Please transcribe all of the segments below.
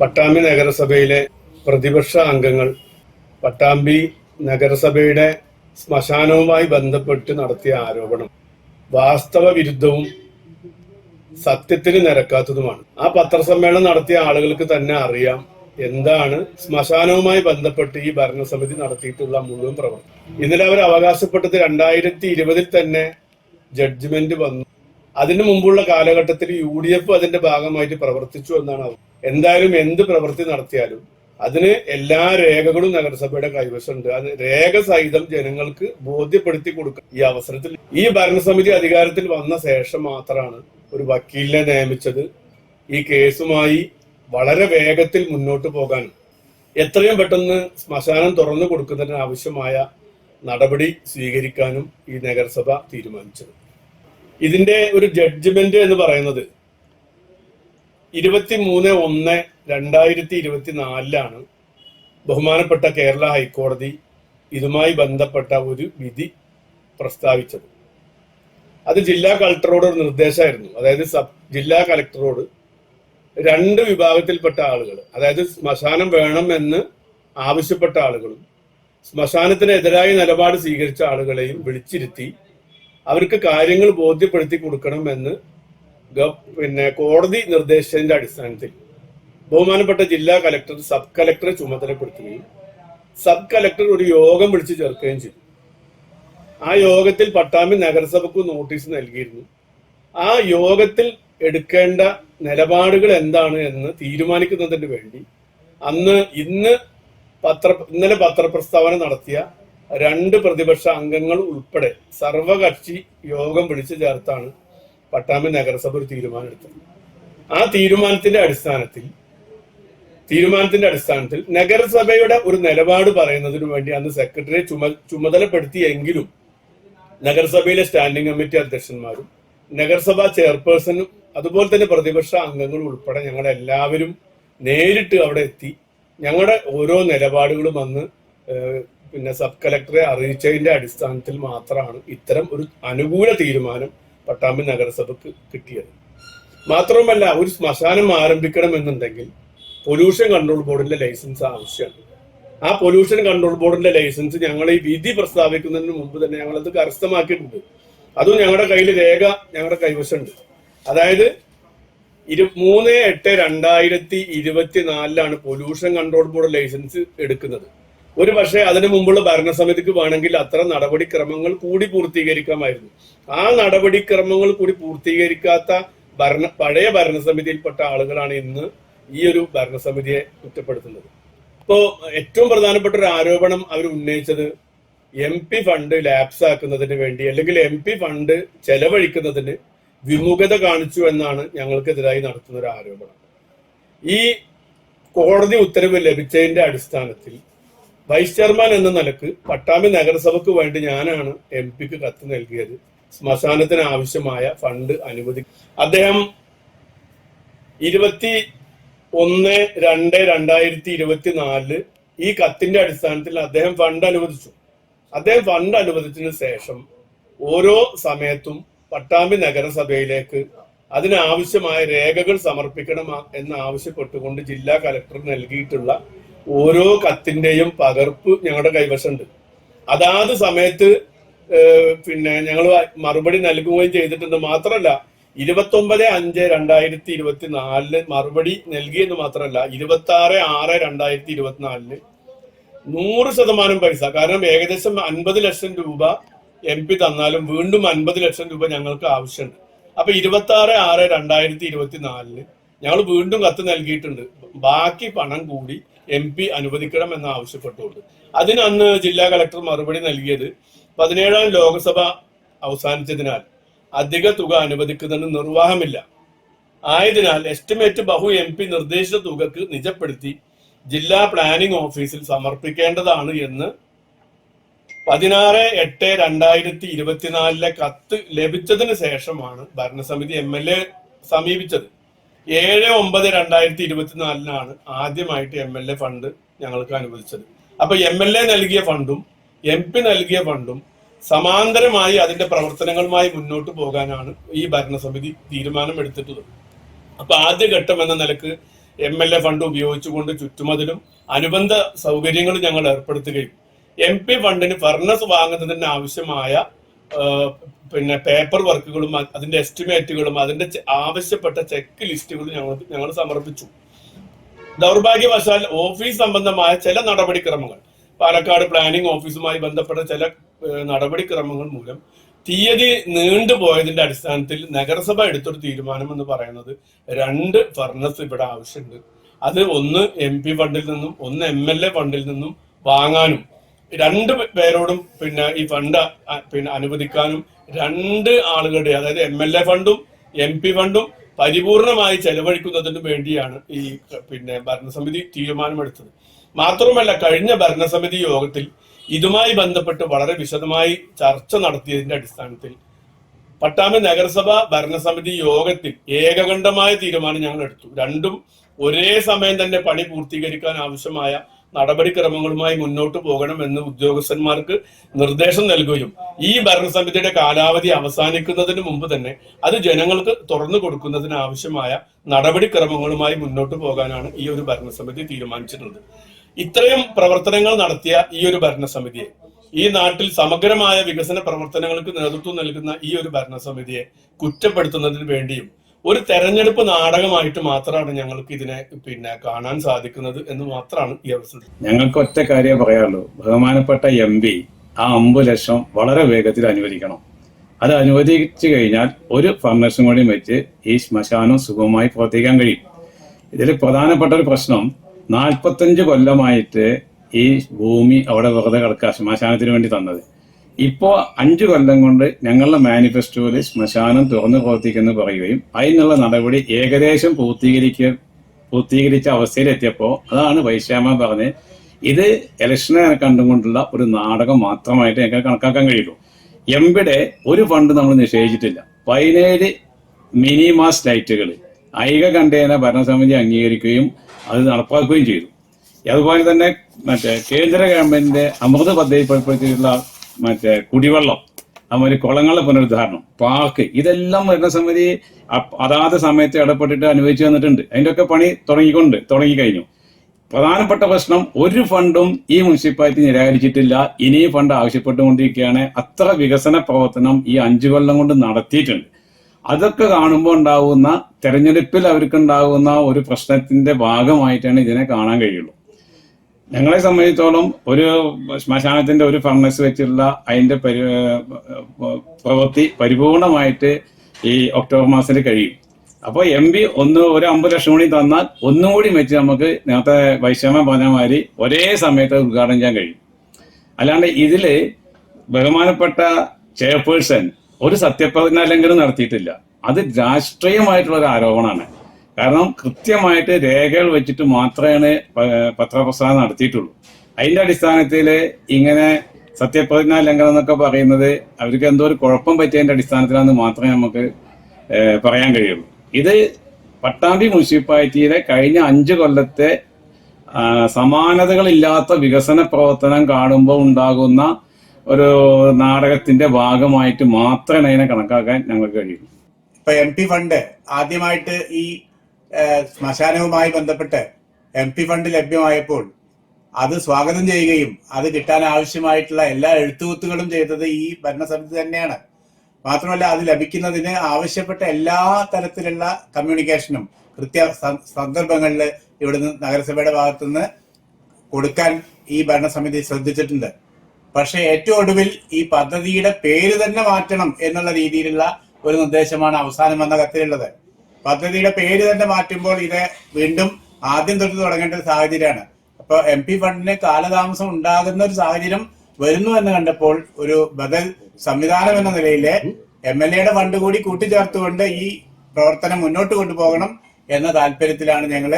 പട്ടാമ്പി നഗരസഭയിലെ പ്രതിപക്ഷ അംഗങ്ങൾ പട്ടാമ്പി നഗരസഭയുടെ ശ്മശാനവുമായി ബന്ധപ്പെട്ട് നടത്തിയ ആരോപണം വാസ്തവ വിരുദ്ധവും സത്യത്തിന് നിരക്കാത്തതുമാണ്. ആ പത്രസമ്മേളനം നടത്തിയ ആളുകൾക്ക് തന്നെ അറിയാം എന്താണ് ശ്മശാനവുമായി ബന്ധപ്പെട്ട് ഈ ഭരണസമിതി നടത്തിയിട്ടുള്ള മുഴുവൻ പ്രവർത്തനം. ഇന്നലെ അവർ അവകാശപ്പെട്ടത് രണ്ടായിരത്തി ഇരുപതിൽ തന്നെ ജഡ്ജ്മെന്റ് വന്നു. അതിനു മുമ്പുള്ള കാലഘട്ടത്തിൽ യു ഡി എഫ് അതിന്റെ ഭാഗമായിട്ട് പ്രവർത്തിച്ചു എന്നാണ് അവർ എന്തായാലും എന്ത് പ്രവൃത്തി നടത്തിയാലും അതിന് എല്ലാ രേഖകളും നഗരസഭയുടെ കൈവശമുണ്ട്. അത് രേഖ സഹിതം ജനങ്ങൾക്ക് ബോധ്യപ്പെടുത്തി കൊടുക്കുക ഈ അവസരത്തിൽ ഈ ഭരണസമിതി അധികാരത്തിൽ വന്ന ശേഷം മാത്രമാണ് ഒരു വക്കീലിനെ നിയമിച്ചത്. ഈ കേസുമായി വളരെ വേഗത്തിൽ മുന്നോട്ട് പോകാൻ എത്രയും പെട്ടെന്ന് ശ്മശാനം തുറന്നു കൊടുക്കുന്നതിന് ആവശ്യമായ നടപടി സ്വീകരിക്കാനും ഈ നഗരസഭ തീരുമാനിച്ചത്. ഇതിന്റെ ഒരു ജഡ്ജ്മെന്റ് എന്ന് പറയുന്നത് ഇരുപത്തി മൂന്ന് ഒന്ന് രണ്ടായിരത്തി ഇരുപത്തിനാലിലാണ് ബഹുമാനപ്പെട്ട കേരള ഹൈക്കോടതി ഇതുമായി ബന്ധപ്പെട്ട ഒരു വിധി പ്രസ്താവിച്ചത്. അത് ജില്ലാ കളക്ടറോട് ഒരു നിർദ്ദേശമായിരുന്നു. അതായത് സബ് ജില്ലാ കളക്ടറോട് രണ്ട് വിഭാഗത്തിൽപ്പെട്ട ആളുകൾ അതായത് ശ്മശാനം വേണം എന്ന് ആവശ്യപ്പെട്ട ആളുകളും ശ്മശാനത്തിനെതിരായ നിലപാട് സ്വീകരിച്ച ആളുകളെയും വിളിച്ചിരുത്തി അവർക്ക് കാര്യങ്ങൾ ബോധ്യപ്പെടുത്തി കൊടുക്കണമെന്ന് പിന്നെ കോടതി നിർദ്ദേശത്തിന്റെ അടിസ്ഥാനത്തിൽ ബഹുമാനപ്പെട്ട ജില്ലാ കലക്ടർ സബ് കലക്ടറെ ചുമതലപ്പെടുത്തുകയും സബ് കലക്ടർ ഒരു യോഗം വിളിച്ചു ചേർക്കുകയും ചെയ്തു. ആ യോഗത്തിൽ പട്ടാമ്പി നഗരസഭയ്ക്ക് നോട്ടീസ് നൽകിയിരുന്നു. ആ യോഗത്തിൽ എടുക്കേണ്ട നിലപാടുകൾ എന്താണ് എന്ന് തീരുമാനിക്കുന്നതിന് വേണ്ടി അന്ന് ഇന്ന് പത്ര ഇന്നലെ പത്രപ്രസ്താവന നടത്തിയ രണ്ട് പ്രതിപക്ഷ അംഗങ്ങൾ ഉൾപ്പെടെ സർവകക്ഷി യോഗം വിളിച്ചു ചേർത്താണ് പട്ടാമ്പി നഗരസഭ ഒരു തീരുമാനം എടുത്തത് ആ തീരുമാനത്തിന്റെ അടിസ്ഥാനത്തിൽ തീരുമാനത്തിന്റെ അടിസ്ഥാനത്തിൽ നഗരസഭയുടെ ഒരു നിലപാട് പറയുന്നതിനു വേണ്ടി അന്ന് സെക്രട്ടറിയെ ചുമ ചുമതലപ്പെടുത്തിയെങ്കിലും നഗരസഭയിലെ സ്റ്റാൻഡിംഗ് കമ്മിറ്റി അധ്യക്ഷന്മാരും നഗരസഭാ ചെയർപേഴ്സണും അതുപോലെ തന്നെ പ്രതിപക്ഷ അംഗങ്ങളും ഉൾപ്പെടെ ഞങ്ങൾ എല്ലാവരും നേരിട്ട് അവിടെ എത്തി. ഞങ്ങളുടെ ഓരോ നിലപാടുകളും അന്ന് പിന്നെ സബ് കലക്ടറെ അറിയിച്ചതിന്റെ അടിസ്ഥാനത്തിൽ മാത്രമാണ് ഇത്തരം ഒരു അനുകൂല തീരുമാനം പട്ടാമ്പി നഗരസഭക്ക് കിട്ടിയത്. മാത്രവുമല്ല ഒരു ശ്മശാനം ആരംഭിക്കണമെന്നുണ്ടെങ്കിൽ പൊല്യൂഷൻ കൺട്രോൾ ബോർഡിന്റെ ലൈസൻസ് ആവശ്യമാണ്. ആ പൊല്യൂഷൻ കൺട്രോൾ ബോർഡിന്റെ ലൈസൻസ് ഞങ്ങൾ ഈ വിധി പ്രസ്താവിക്കുന്നതിന് മുമ്പ് തന്നെ ഞങ്ങൾ അത് കരസ്ഥമാക്കിയിട്ടുണ്ട്. അതും ഞങ്ങളുടെ കയ്യിൽ രേഖ ഞങ്ങളുടെ കൈവശമുണ്ട്. അതായത് ഇരു മൂന്ന് എട്ട് രണ്ടായിരത്തി ഇരുപത്തിനാലിലാണ് പൊല്യൂഷൻ കൺട്രോൾ ബോർഡ് ലൈസൻസ് എടുക്കുന്നത്. ഒരു പക്ഷേ അതിനു മുമ്പുള്ള ഭരണസമിതിക്ക് വേണമെങ്കിൽ അത്ര നടപടിക്രമങ്ങൾ കൂടി പൂർത്തീകരിക്കാമായിരുന്നു. ആ നടപടിക്രമങ്ങൾ കൂടി പൂർത്തീകരിക്കാത്ത ഭരണ പഴയ ഭരണസമിതിയിൽപ്പെട്ട ആളുകളാണ് ഇന്ന് ഈ ഒരു ഭരണസമിതിയെ കുറ്റപ്പെടുത്തുന്നത്. ഇപ്പോ ഏറ്റവും പ്രധാനപ്പെട്ട ഒരു ആരോപണം അവർ ഉന്നയിച്ചത് എം പി ഫണ്ട് ലാപ്സ് ആക്കുന്നതിന് വേണ്ടി അല്ലെങ്കിൽ എം പി ഫണ്ട് ചെലവഴിക്കുന്നതിന് വിമുഖത കാണിച്ചു എന്നാണ് ഞങ്ങൾക്കെതിരായി നടത്തുന്ന ഒരു ആരോപണം. ഈ കോടതി ഉത്തരവ് ലഭിച്ചതിന്റെ അടിസ്ഥാനത്തിൽ വൈസ് ചെയർമാൻ എന്ന നിലയ്ക്ക് പട്ടാമ്പി നഗരസഭയ്ക്ക് വേണ്ടി ഞാനാണ് എം പിക്ക് കത്ത് നൽകിയത്. ശ്മശാനത്തിന് ആവശ്യമായ ഫണ്ട് അനുവദി അദ്ദേഹം ഇരുപത്തി ഒന്ന് രണ്ട് രണ്ടായിരത്തി ഇരുപത്തി നാലിൽ ഈ കത്തിന്റെ അടിസ്ഥാനത്തിൽ അദ്ദേഹം ഫണ്ട് അനുവദിച്ചു. അദ്ദേഹം ഫണ്ട് അനുവദിച്ചതിന് ശേഷം ഓരോ സമയത്തും പട്ടാമ്പി നഗരസഭയിലേക്ക് അതിനാവശ്യമായ രേഖകൾ സമർപ്പിക്കണം എന്ന് ആവശ്യപ്പെട്ടുകൊണ്ട് ജില്ലാ കലക്ടർ നൽകിയിട്ടുള്ള ഓരോ കത്തിന്റെയും പകർപ്പ് ഞങ്ങളുടെ കൈവശമുണ്ട്. അതാത് സമയത്ത് പിന്നെ ഞങ്ങൾ മറുപടി നൽകുകയും ചെയ്തിട്ടുണ്ട്. മാത്രമല്ല ഇരുപത്തി ഒമ്പത് അഞ്ച് രണ്ടായിരത്തി ഇരുപത്തി നാലിൽ മറുപടി നൽകിയെന്ന് മാത്രമല്ല ഇരുപത്തി ആറ് ആറ് രണ്ടായിരത്തി ഇരുപത്തിനാലിൽ നൂറ് ശതമാനം പൈസ കാരണം ഏകദേശം അൻപത് ലക്ഷം രൂപ എം പി തന്നാലും വീണ്ടും അൻപത് ലക്ഷം രൂപ ഞങ്ങൾക്ക് ആവശ്യമുണ്ട്. അപ്പൊ ഇരുപത്തി ആറ് ആറ് രണ്ടായിരത്തി ഇരുപത്തിനാലിന് ഞങ്ങൾ വീണ്ടും കത്ത് നൽകിയിട്ടുണ്ട്. ബാക്കി പണം കൂടി എം പി അനുവദിക്കണം എന്ന് ആവശ്യപ്പെട്ടുകൊണ്ട്. അതിന് അന്ന് ജില്ലാ കളക്ടർ മറുപടി നൽകിയത് പതിനേഴാം ലോക്സഭ അവസാനിച്ചതിനാൽ അധിക തുക അനുവദിക്കുന്നതിന് നിർവാഹമില്ല. ആയതിനാൽ എസ്റ്റിമേറ്റ് ബഹു എം പി നിർദ്ദേശിച്ച തുകക്ക് നിജപ്പെടുത്തി ജില്ലാ പ്ലാനിംഗ് ഓഫീസിൽ സമർപ്പിക്കേണ്ടതാണ് എന്ന് പതിനാറ് എട്ട് രണ്ടായിരത്തി ഇരുപത്തിനാലിലെ കത്ത് ലഭിച്ചതിന് ശേഷമാണ് ഭരണസമിതി എം എൽ എ സമീപിച്ചത്. ഏഴ് ഒമ്പത് രണ്ടായിരത്തി ഇരുപത്തിനാലിനാണ് ആദ്യമായിട്ട് എം എൽ എ ഫണ്ട് ഞങ്ങൾക്ക് അനുവദിച്ചത്. അപ്പൊ എം എൽ എ നൽകിയ ഫണ്ടും എം പി നൽകിയ ഫണ്ടും സമാന്തരമായി അതിന്റെ പ്രവർത്തനങ്ങളുമായി മുന്നോട്ട് പോകാനാണ് ഈ ഭരണസമിതി തീരുമാനം എടുത്തിട്ടുള്ളത് അപ്പൊ ആദ്യ ഘട്ടം എന്ന നിലയ്ക്ക് എം എൽ എ ഫണ്ട് ഉപയോഗിച്ചുകൊണ്ട് ചുറ്റുമതിലും അനുബന്ധ സൗകര്യങ്ങളും ഞങ്ങൾ ഏർപ്പെടുത്തുകയും എം പി ഫണ്ടിന് ഫർണസ് വാങ്ങുന്നതിന് ആവശ്യമായ പിന്നെ പേപ്പർ വർക്കുകളും അതിന്റെ എസ്റ്റിമേറ്റുകളും അതിന്റെ ആവശ്യപ്പെട്ട ചെക്ക് ലിസ്റ്റുകളും ഞങ്ങൾ ഞങ്ങൾ സമർപ്പിച്ചു. ദൗർഭാഗ്യവശാൽ ഓഫീസ് സംബന്ധമായ ചില നടപടിക്രമങ്ങൾ പാലക്കാട് പ്ലാനിംഗ് ഓഫീസുമായി ബന്ധപ്പെട്ട ചില നടപടിക്രമങ്ങൾ മൂലം തീയതി നീണ്ടുപോയതിന്റെ അടിസ്ഥാനത്തിൽ നഗരസഭ എടുത്തൊരു തീരുമാനം എന്ന് പറയുന്നത് രണ്ട് ഫർണസ് ഇവിടെ ആവശ്യമുണ്ട്. അത് ഒന്ന് എം പി ഫണ്ടിൽ നിന്നും ഒന്ന് എം എൽ എ ഫണ്ടിൽ നിന്നും വാങ്ങാനും രണ്ട് പേരോടും പിന്നെ ഈ ഫണ്ട് പിന്നെ അനുവദിക്കാനും രണ്ട് ആളുകളുടെ അതായത് എം എൽ എ ഫണ്ടും എം പി ഫണ്ടും പരിപൂർണമായി ചെലവഴിക്കുന്നതിന് വേണ്ടിയാണ് ഈ പിന്നെ ഭരണസമിതി തീരുമാനമെടുത്തത്. മാത്രമല്ല കഴിഞ്ഞ ഭരണസമിതി യോഗത്തിൽ ഇതുമായി ബന്ധപ്പെട്ട് വളരെ വിശദമായി ചർച്ച നടത്തിയതിന്റെ അടിസ്ഥാനത്തിൽ പട്ടാമ്പി നഗരസഭ ഭരണസമിതി യോഗത്തിൽ ഏകകണ്ഠമായ തീരുമാനം ഞങ്ങൾ എടുത്തു. രണ്ടും ഒരേ സമയം തന്നെ പണി പൂർത്തീകരിക്കാൻ ആവശ്യമായ നടപടിക്രമങ്ങളുമായി മുന്നോട്ട് പോകണം എന്ന് ഉദ്യോഗസ്ഥന്മാർക്ക് നിർദ്ദേശം നൽകുകയും ഈ ഭരണസമിതിയുടെ കാലാവധി അവസാനിക്കുന്നതിന് മുമ്പ് തന്നെ അത് ജനങ്ങൾക്ക് തുറന്നു കൊടുക്കുന്നതിന് ആവശ്യമായ നടപടിക്രമങ്ങളുമായി മുന്നോട്ട് പോകാനാണ് ഈ ഒരു ഭരണസമിതി തീരുമാനിച്ചിട്ടുള്ളത്. ഇത്രയും പ്രവർത്തനങ്ങൾ നടത്തിയ ഈ ഒരു ഭരണസമിതിയെ ഈ നാട്ടിൽ സമഗ്രമായ വികസന പ്രവർത്തനങ്ങൾക്ക് നേതൃത്വം നൽകുന്ന ഈ ഒരു ഭരണസമിതിയെ കുറ്റപ്പെടുത്തുന്നതിന് വേണ്ടിയും ഒരു തെരഞ്ഞെടുപ്പ് നാടകമായിട്ട് മാത്രമാണ് ഞങ്ങൾക്ക് ഇതിനെ പിന്നെ കാണാൻ സാധിക്കുന്നത് എന്ന് മാത്രമാണ് ഈ അവസരം. ഞങ്ങൾക്ക് ഒറ്റ കാര്യമേ പറയാനുള്ളൂ. ബഹുമാനപ്പെട്ട എം പി ആ അമ്പത് ലക്ഷം വളരെ വേഗത്തിൽ അനുവദിക്കണം. അത് അനുവദിച്ചു കഴിഞ്ഞാൽ ഒരു ഫർണേഷൻ കൂടി വെച്ച് ഈ ശ്മശാനം സുഗമമായി പ്രവർത്തിക്കാൻ കഴിയും. ഇതിൽ പ്രധാനപ്പെട്ട ഒരു പ്രശ്നം നാൽപ്പത്തഞ്ച് കൊല്ലമായിട്ട് ഈ ഭൂമി അവിടെ വെറുതെ കിടക്കുക ശ്മശാനത്തിന് വേണ്ടി തന്നത്. ഇപ്പോൾ അഞ്ചു കൊല്ലം കൊണ്ട് ഞങ്ങളുടെ മാനിഫെസ്റ്റോയിൽ ശ്മശാനം തുറന്നു പ്രവർത്തിക്കുന്നു പറയുകയും അതിനുള്ള നടപടി ഏകദേശം പൂർത്തീകരിക്ക പൂർത്തീകരിച്ച അവസ്ഥയിലെത്തിയപ്പോൾ അതാണ് വൈശ്യാമ പറഞ്ഞ് ഇത് ഇലക്ഷനെ കണ്ടുകൊണ്ടുള്ള ഒരു നാടകം മാത്രമായിട്ട് ഞങ്ങൾക്ക് കണക്കാക്കാൻ കഴിയുള്ളൂ. എംപിടെ ഒരു ഫണ്ട് നമ്മൾ നിഷേധിച്ചിട്ടില്ല. പതിനേഴ് മിനി മാസ് ലൈറ്റുകൾ ഐക കണ്ടേന ഭരണസമിതി അംഗീകരിക്കുകയും അത് നടപ്പാക്കുകയും ചെയ്തു. അതുപോലെ തന്നെ മറ്റേ കേന്ദ്ര ഗവൺമെന്റിന്റെ അമൃത് പദ്ധതിപ്പെടുത്തിയിട്ടുള്ള മറ്റേ കുടിവെള്ളം. അതുമാതിരി കുളങ്ങളുടെ പുനരുദ്ധാരണം പാർക്ക് ഇതെല്ലാം വരുന്ന സമിതി അതാത് സമയത്ത് ഇടപെട്ടിട്ട് അനുഭവിച്ചു വന്നിട്ടുണ്ട് അതിന്റെ ഒക്കെ പണി തുടങ്ങിക്കൊണ്ട് തുടങ്ങിക്കഴിഞ്ഞു. പ്രധാനപ്പെട്ട പ്രശ്നം ഒരു ഫണ്ടും ഈ മുനിസിപ്പാലിറ്റി നിരാകരിച്ചിട്ടില്ല. ഇനിയും ഫണ്ട് ആവശ്യപ്പെട്ടുകൊണ്ടിരിക്കുകയാണ്. അത്ര വികസന പ്രവർത്തനം ഈ അഞ്ചു കൊല്ലം കൊണ്ട് നടത്തിയിട്ടുണ്ട്. അതൊക്കെ കാണുമ്പോൾ ഉണ്ടാവുന്ന തെരഞ്ഞെടുപ്പിൽ അവർക്കുണ്ടാകുന്ന ഒരു പ്രശ്നത്തിന്റെ ഭാഗമായിട്ടാണ് ഇതിനെ കാണാൻ കഴിയുള്ളൂ. ഞങ്ങളെ സംബന്ധിച്ചോളം ഒരു ശ്മശാനത്തിന്റെ ഒരു ഫർണസ് വെച്ചുള്ള അതിന്റെ പരി പ്രവൃത്തി പരിപൂർണമായിട്ട് ഈ ഒക്ടോബർ മാസത്തിൽ കഴിയും. അപ്പോൾ എം പി ഒന്ന് ഒരു അമ്പത് ലക്ഷം കൂടി തന്നാൽ ഒന്നും കൂടി വെച്ച് നമുക്ക് നേരത്തെ വൈശ്യമ പറഞ്ഞ മാതിരി ഒരേ സമയത്ത് ഉദ്ഘാടനം ചെയ്യാൻ കഴിയും. അല്ലാണ്ട് ഇതിൽ ബഹുമാനപ്പെട്ട ചെയർപേഴ്സൺ ഒരു സത്യപ്രതിജ്ഞ ലംഘനം നടത്തിയിട്ടില്ല. അത് രാഷ്ട്രീയമായിട്ടുള്ള ഒരു ആരോപണമാണ്. കാരണം കൃത്യമായിട്ട് രേഖകൾ വെച്ചിട്ട് മാത്രമേ പത്രപ്രസാരം നടത്തിയിട്ടുള്ളൂ. അതിന്റെ അടിസ്ഥാനത്തിൽ ഇങ്ങനെ സത്യപ്രതിജ്ഞ ലംഘനം എന്നൊക്കെ പറയുന്നത് അവർക്ക് എന്തോ ഒരു കുഴപ്പം പറ്റിയതിന്റെ അടിസ്ഥാനത്തിലാണ് മാത്രമേ നമുക്ക് പറയാൻ കഴിയുള്ളൂ. ഇത് പട്ടാമ്പി മുനിസിപ്പാലിറ്റിയിലെ കഴിഞ്ഞ അഞ്ച് കൊല്ലത്തെ സമാനതകളില്ലാത്ത വികസന പ്രവർത്തനം കാണുമ്പോൾ ഉണ്ടാകുന്ന ഒരു നാടകത്തിന്റെ ഭാഗമായിട്ട് മാത്രമേ അതിനെ കണക്കാക്കാൻ ഞങ്ങൾക്ക് കഴിയൂ. ഇപ്പൊ എം പി ഫണ്ട് ആദ്യമായിട്ട് ഈ ശ്മശാനവുമായി ബന്ധപ്പെട്ട് എം പി ഫണ്ട് ലഭ്യമായപ്പോൾ അത് സ്വാഗതം ചെയ്യുകയും അത് കിട്ടാൻ ആവശ്യമായിട്ടുള്ള എല്ലാ എഴുത്തുകുത്തുകളും ചെയ്തത് ഈ ഭരണസമിതി തന്നെയാണ്. മാത്രമല്ല അത് ലഭിക്കുന്നതിന് ആവശ്യപ്പെട്ട എല്ലാ തരത്തിലുള്ള കമ്മ്യൂണിക്കേഷനും കൃത്യ സന്ദർഭങ്ങളിൽ ഇവിടുന്ന് നഗരസഭയുടെ ഭാഗത്തുനിന്ന് കൊടുക്കാൻ ഈ ഭരണസമിതി ശ്രദ്ധിച്ചിട്ടുണ്ട്. പക്ഷേ ഏറ്റവും ഒടുവിൽ ഈ പദ്ധതിയുടെ പേര് തന്നെ മാറ്റണം എന്നുള്ള രീതിയിലുള്ള ഒരു നിർദ്ദേശമാണ് അവസാനം വന്ന കത്തിലുള്ളത്. പദ്ധതിയുടെ പേര് തന്നെ മാറ്റുമ്പോൾ ഇത് വീണ്ടും ആദ്യം തൊട്ട് തുടങ്ങേണ്ട ഒരു സാഹചര്യമാണ്. അപ്പൊ എം പി ഫണ്ടിന് കാലതാമസം ഉണ്ടാകുന്ന ഒരു സാഹചര്യം വരുന്നു എന്ന് കണ്ടപ്പോൾ ഒരു ബദൽ സംവിധാനം എന്ന നിലയിൽ എം എൽ എയുടെ ഫണ്ട് കൂടി കൂട്ടിച്ചേർത്തുകൊണ്ട് ഈ പ്രവർത്തനം മുന്നോട്ട് കൊണ്ടുപോകണം എന്ന താല്പര്യത്തിലാണ് ഞങ്ങൾ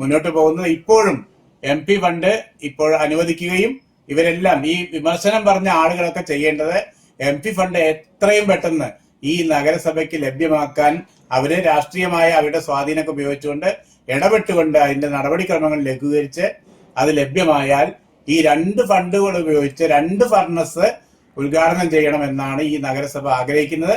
മുന്നോട്ട് പോകുന്നത്. ഇപ്പോഴും എം പി ഫണ്ട് ഇപ്പോൾ അനുവദിക്കുകയും ഇവരെല്ലാം ഈ വിമർശനം പറഞ്ഞ ആളുകളൊക്കെ ചെയ്യേണ്ടത് എം പി ഫണ്ട് എത്രയും പെട്ടെന്ന് ഈ നഗരസഭയ്ക്ക് ലഭ്യമാക്കാൻ അവർ രാഷ്ട്രീയമായ അവരുടെ സ്വാധീനമൊക്കെ ഉപയോഗിച്ചുകൊണ്ട് ഇടപെട്ടുകൊണ്ട് അതിന്റെ നടപടിക്രമങ്ങൾ ലഘൂകരിച്ച് അത് ലഭ്യമായാൽ ഈ രണ്ട് ഫണ്ടുകൾ ഉപയോഗിച്ച് രണ്ട് ഫർണസ് ഉദ്ഘാടനം ചെയ്യണമെന്നാണ് ഈ നഗരസഭ ആഗ്രഹിക്കുന്നത്.